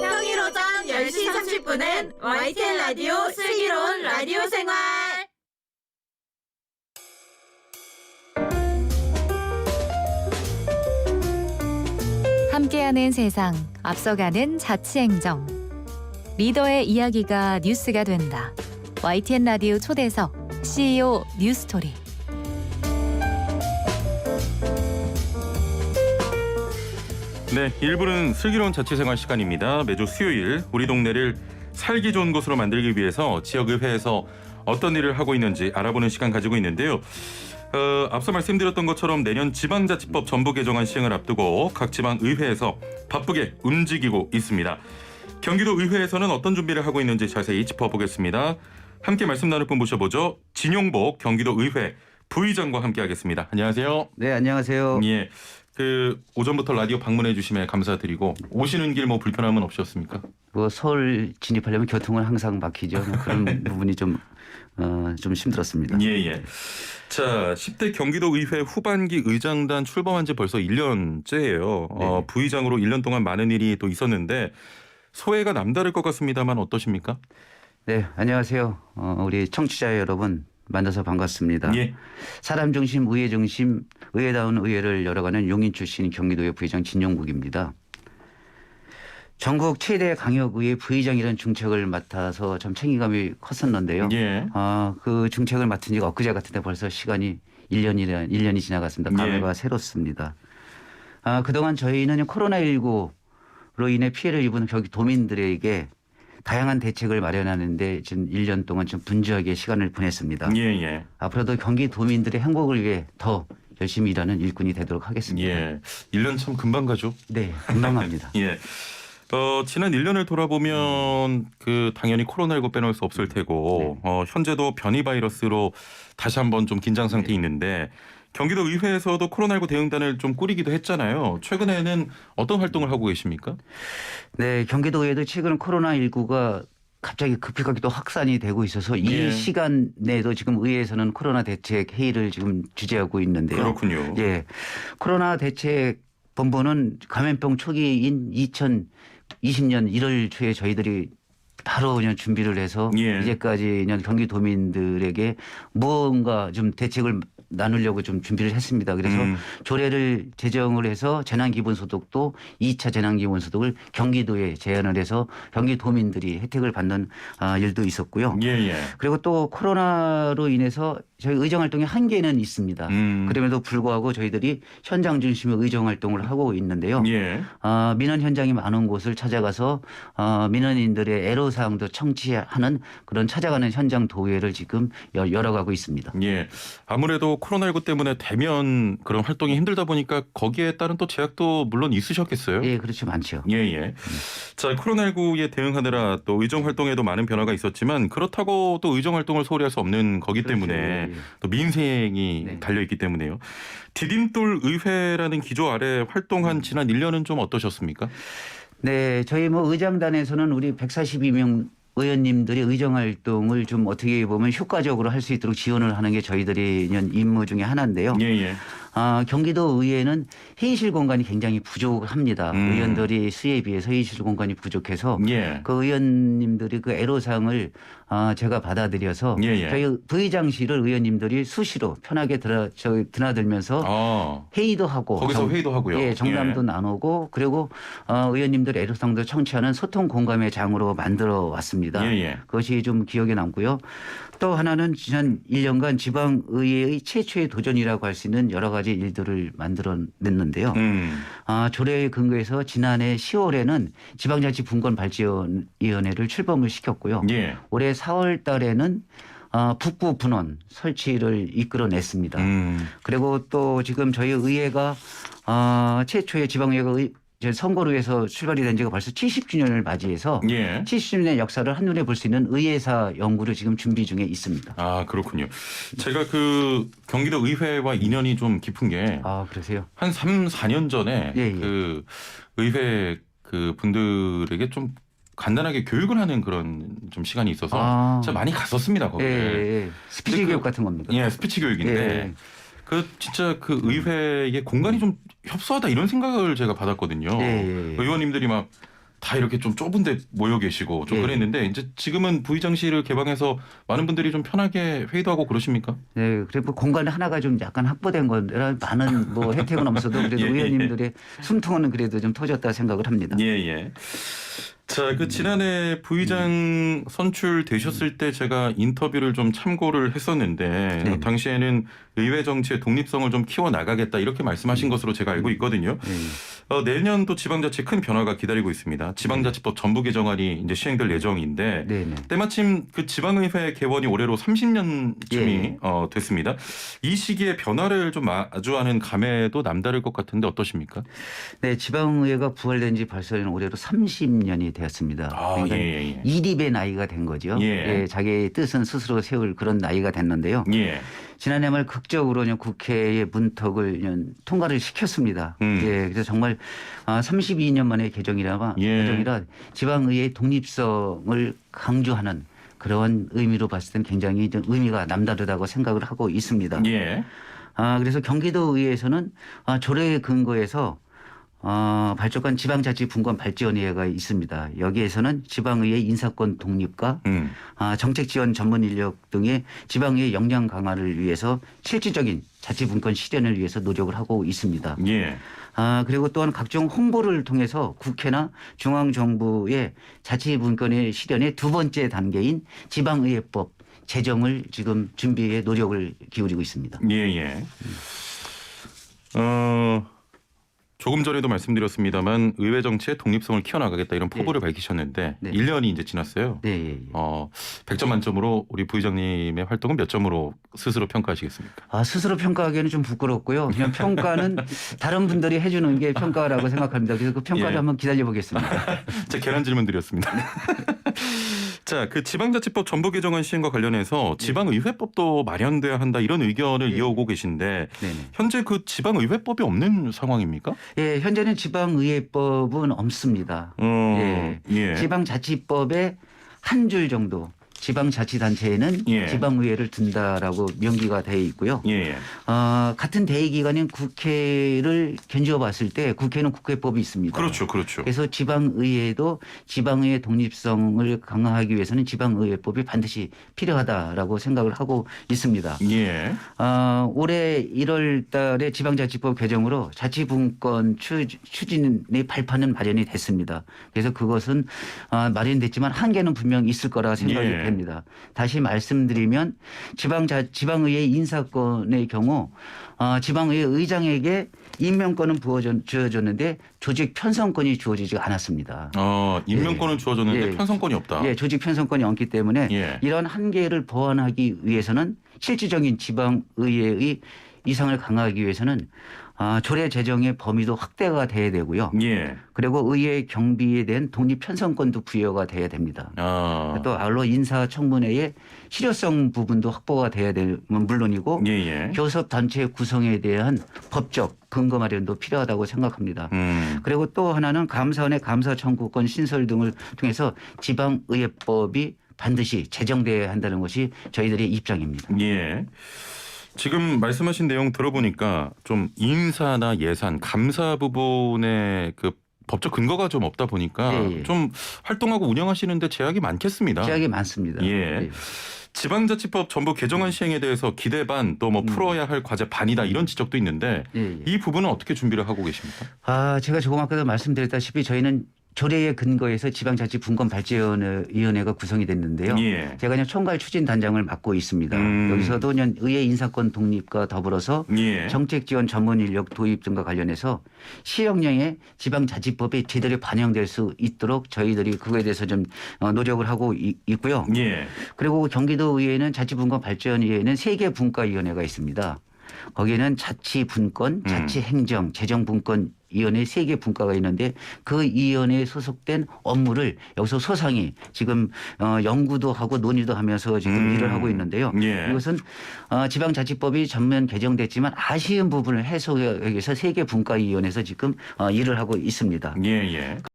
평일 오전 10시 30분은 YTN 라디오 슬기로운 라디오 생활. 함께하는 세상, 앞서가는 자치행정. 리더의 이야기가 뉴스가 된다. YTN 라디오 초대석 CEO 뉴스토리. 네, 1부는 슬기로운 자취생활 시간입니다. 매주 수요일 우리 동네를 살기 좋은 곳으로 만들기 위해서 지역의회에서 어떤 일을 하고 있는지 알아보는 시간 가지고 있는데요. 어, 앞서 말씀드렸던 것처럼 내년 지방자치법 전부 개정안 시행을 앞두고 각 지방 의회에서 바쁘게 움직이고 있습니다. 경기도 의회에서는 어떤 준비를 하고 있는지 자세히 짚어보겠습니다. 함께 말씀 나눌 분 모셔보죠. 진용복 경기도 의회 부의장과 함께하겠습니다. 안녕하세요. 네, 안녕하세요. 예. 그 오전부터 라디오 방문해 주심에 감사드리고 오시는 길 뭐 불편함은 없으셨습니까? 뭐 서울 진입하려면 교통은 항상 막히죠. 뭐 그런 부분이 좀, 어, 좀 힘들었습니다. 예, 예. 자, 10대 경기도 의회 후반기 의장단 출범한 지 벌써 1년째예요. 어, 네네. 부의장으로 1년 동안 많은 일이 또 있었는데 소회가 남다를 것 같습니다만 어떠십니까? 네, 안녕하세요. 어, 우리 청취자 여러분 만나서 반갑습니다. 예. 사람 중심, 의회 중심, 의회다운 의회를 열어가는 용인 출신 경기도의 부의장 진영국입니다. 전국 최대 강역의회 부의장이라는 중책을 맡아서 참 책임감이 컸었는데요. 예. 아, 그 중책을 맡은 지가 엊그제 같은데 벌써 시간이 1년이라 1년이 지나갔습니다. 감회가 예. 새롭습니다. 아, 그동안 저희는 코로나19로 인해 피해를 입은 경기 도민들에게 다양한 대책을 마련하는데 지금 1년 동안 좀 분주하게 시간을 보냈습니다. 예, 예. 앞으로도 경기 도민들의 행복을 위해 더 열심히 일하는 일꾼이 되도록 하겠습니다. 예. 1년 참 금방 가죠. 네, 금방 합니다. 예. 어, 지난 1년을 돌아보면 그 당연히 코로나19 빼놓을 수 없을 테고 네. 어, 현재도 변이 바이러스로 다시 한번 좀 긴장 상태에 네. 있는데 경기도 의회에서도 코로나19 대응단을 좀 꾸리기도 했잖아요. 최근에는 어떤 활동을 하고 계십니까? 네, 경기도에도 최근 코로나19가 갑자기 급격하게 또 확산이 되고 있어서 이 예. 시간 내에도 지금 의회에서는 코로나 대책 회의를 지금 주재하고 있는데요. 그렇군요. 예. 코로나 대책 본부는 감염병 초기인 2020년 1월 초에 저희들이 바로 그냥 준비를 해서 예. 이제까지 그냥 경기도민들에게 무언가 좀 대책을 나누려고 좀 준비를 했습니다. 그래서 음. 조례를 제정을 해서 재난기본소득도 2차 재난기본소득을 경기도에 제안을 해서 경기도민들이 혜택을 받는 아, 일도 있었고요. 예, 예. 그리고 또 코로나로 인해서 저희 의정 활동의 한계는 있습니다. 음. 그럼에도 불구하고 저희들이 현장 중심의 의정 활동을 하고 있는데요. 예. 아, 민원 현장이 많은 곳을 찾아가서 아, 민원인들의 애로 사항도 청취하는 그런 찾아가는 현장 도의회를 지금 열- 열어가고 있습니다. 예. 아무래도 코로나19 때문에 대면 그런 활동이 힘들다 보니까 거기에 따른 또 제약도 물론 있으셨겠어요. 예, 그렇죠. 많죠. 예, 예. 자, 코로나19에 대응하느라 또 의정 활동에도 많은 변화가 있었지만 그렇다고 또 의정 활동을 소홀히 할 수 없는 거기 그렇죠. 때문에 예, 예. 또 민생이 네. 달려 있기 때문에요. 디딤돌 의회라는 기조 아래 활동한 지난 1년은 좀 어떠셨습니까? 네, 저희 뭐 의장단에서는 우리 142명 의원님들이 의정 활동을 좀 어떻게 보면 효과적으로 할 수 있도록 지원을 하는 게 저희들이 있는 임무 중에 하나인데요. 예, 예. 아, 경기도 의회는 회의실 공간이 굉장히 부족합니다. 음. 의원들이 수에 비해서 회의실 공간이 부족해서 예. 그 의원님들이 그 애로사항을 아, 제가 받아들여서 예, 예. 저희 부의장실을 의원님들이 수시로 편하게 들어, 저, 드나들면서 아. 회의도 하고 거기서 정- 회의도 하고요. 예, 정담도 예. 나누고 그리고 어, 의원님들 애로사항도 청취하는 소통 공감의 장으로 만들어 왔습니다. 예, 예. 그것이 좀 기억에 남고요. 또 하나는 지난 1년간 지방의회의 최초의 도전이라고 할 수 있는 여러 가지 일들을 만들어냈는데요. 음. 아, 조례에 근거해서 지난해 10월에는 지방자치 분권 발전위원회를 출범을 시켰고요. 예. 올해 4월 달에는 아, 북부 분원 설치를 이끌어냈습니다. 음. 그리고 또 지금 저희 의회가 아, 최초의 지방의회가 의- 이제 선거로 해서 출발이 된 지가 벌써 70주년을 맞이해서 예. 70주년의 역사를 한눈에 볼 수 있는 의회사 연구를 지금 준비 중에 있습니다. 아, 그렇군요. 제가 그 경기도 의회와 인연이 좀 깊은 게 아, 그러세요? 한 3, 4년 전에 예, 예. 그 의회 그 분들에게 좀 간단하게 교육을 하는 그런 좀 시간이 있어서 아. 제가 많이 갔었습니다 예, 거기를. 예, 예. 스피치 근데 그- 교육 같은 겁니다. 예, 스피치 교육인데 예. 그 진짜 그 의회의 공간이 좀 협소하다 이런 생각을 제가 받았거든요. 네, 예, 예. 의원님들이 막 다 이렇게 좀 좁은데 모여 계시고 좀 예. 그랬는데 이제 지금은 부의장실을 개방해서 많은 분들이 좀 편하게 회의도 하고 그러십니까? 네, 그래 뭐 공간 하나가 좀 약간 확보된 거라 많은 뭐 혜택은 없어도 그래도 예, 예. 의원님들의 숨통은 그래도 좀 터졌다 생각을 합니다. 예, 예. 자, 그 지난해 부의장 선출 되셨을 때 제가 인터뷰를 좀 참고를 했었는데 네. 당시에는 의회 정치의 독립성을 좀 키워 나가겠다 이렇게 말씀하신 것으로 제가 알고 있거든요. 네. 어, 내년도 지방자치 큰 변화가 기다리고 있습니다. 지방자치법 전부 개정안이 이제 시행될 예정인데 네, 네. 때마침 그 지방의회 개원이 올해로 30년쯤이 예. 어, 됐습니다. 이 시기에 변화를 좀 마주하는 감에도 남다를 것 같은데 어떠십니까? 네, 지방의회가 부활된 지 벌써 올해로 30년이 되었습니다. 아, 그러니까 예, 예, 예. 이립의 나이가 된 거죠. 예. 자기의 뜻은 스스로 세울 그런 나이가 됐는데요. 예. 지난해 말 극적으로 국회의 문턱을 통과를 시켰습니다. 음. 예, 그래서 정말 아, 32년 만에 개정이라 예. 개정이라 지방의회의 독립성을 강조하는 그런 의미로 봤을 때는 굉장히 좀 의미가 남다르다고 생각을 하고 있습니다. 예. 아, 그래서 경기도의회에서는 아, 조례 근거에서 어, 발족한 지방자치분권 발전위회가 있습니다. 여기에서는 지방의회 인사권 독립과 음. 아, 정책 지원 전문 인력 등의 지방의회 역량 강화를 위해서 실질적인 자치분권 실현을 위해서 노력을 하고 있습니다. 예. 아, 그리고 또한 각종 홍보를 통해서 국회나 중앙정부의 자치분권의 실현의 두 번째 단계인 지방의회법 제정을 지금 준비에 노력을 기울이고 있습니다. 예, 예. 어, 조금 전에도 말씀드렸습니다만 의회 정치의 독립성을 키워나가겠다 이런 포부를 밝히셨는데 네. 1년이 이제 지났어요. 네, 예, 예. 어, 100점 만점으로 우리 부의장님의 활동은 몇 점으로 스스로 평가하시겠습니까? 아, 스스로 평가하기에는 좀 부끄럽고요. 그냥 평가는 다른 분들이 해주는 게 평가라고 생각합니다. 그래서 그 평가를 예. 한번 기다려 보겠습니다. 제가 계란 질문 드렸습니다. 자, 그 지방자치법 전부 개정안 시행과 관련해서 지방의회법도 마련돼야 한다 이런 의견을 예. 이어오고 계신데 네네. 현재 그 지방의회법이 없는 상황입니까? 예, 현재는 지방의회법은 없습니다. 어, 예. 예. 지방자치법에 한 줄 정도 지방자치단체에는 예. 지방의회를 둔다라고 명기가 되어 있고요. 예, 예. 어, 같은 대의기관인 국회를 견주어 봤을 때 국회는 국회법이 있습니다. 그렇죠, 그렇죠. 그래서 지방의회도 지방의회 독립성을 강화하기 위해서는 지방의회법이 반드시 필요하다라고 생각을 하고 있습니다. 예. 아, 올해 1월 달에 지방자치법 개정으로 자치분권 추, 추진의 발판은 마련이 됐습니다. 그래서 그것은 아, 마련됐지만 한계는 분명 있을 거라 생각이 예. 됩니다. 다시 말씀드리면 지방자, 지방의회 인사권의 경우 아, 지방의회 의장에게 임명권은 부어져- 주어졌는데 조직 편성권이 주어지지 않았습니다. 어, 임명권은 주어졌는데 예. 편성권이 없다. 예, 조직 편성권이 없기 때문에 예. 이런 한계를 보완하기 위해서는 실질적인 지방의회의 이상을 강화하기 위해서는 아, 조례 제정의 범위도 확대가 돼야 되고요. 예. 그리고 의회 경비에 대한 독립 편성권도 부여가 돼야 됩니다. 아. 또 알로 인사 청문회의 실효성 부분도 확보가 돼야 되는 물론이고 예, 예. 교섭 단체 구성에 대한 법적 근거 마련도 필요하다고 생각합니다. 음. 그리고 또 하나는 감사원의 감사 청구권 신설 등을 통해서 지방 의회법이 반드시 제정돼야 한다는 것이 저희들의 입장입니다. 예. 지금 말씀하신 내용 들어보니까 좀 인사나 예산, 감사 부분에 그 법적 근거가 좀 없다 보니까 예, 예. 좀 활동하고 운영하시는데 제약이 많겠습니다. 제약이 많습니다. 예. 네. 지방자치법 전부 개정안 시행에 대해서 기대 반 또뭐 음. 풀어야 할 과제 반이다 이런 지적도 있는데 예, 예. 이 부분은 어떻게 준비를 하고 계십니까? 아, 제가 조금 아까도 말씀드렸다시피 저희는 조례에 근거해서 지방자치분권발전위원회가 구성이 됐는데요. 예. 제가 그냥 총괄 추진 단장을 맡고 있습니다. 음. 여기서도 그냥 의회 인사권 독립과 더불어서 예. 정책 지원 전문 인력 도입 등과 관련해서 시행령에 지방자치법에 제대로 반영될 수 있도록 저희들이 그거에 대해서 좀 어, 노력을 하고 이- 있고요. 예. 그리고 경기도 의회는 자치분권 발전위에는 세개 분과위원회가 있습니다. 거기에는 자치 분권, 음. 자치 행정, 재정 분권 위원회 세 개 분과가 있는데 그 위원회에 소속된 업무를 여기서 소상히 지금 어, 연구도 하고 논의도 하면서 지금 음. 일을 하고 있는데요. 예. 이것은 어, 지방자치법이 전면 개정됐지만 아쉬운 부분을 해소하기 위해서 세 개 분과 위원회에서 지금 어, 일을 하고 있습니다. 예, 예.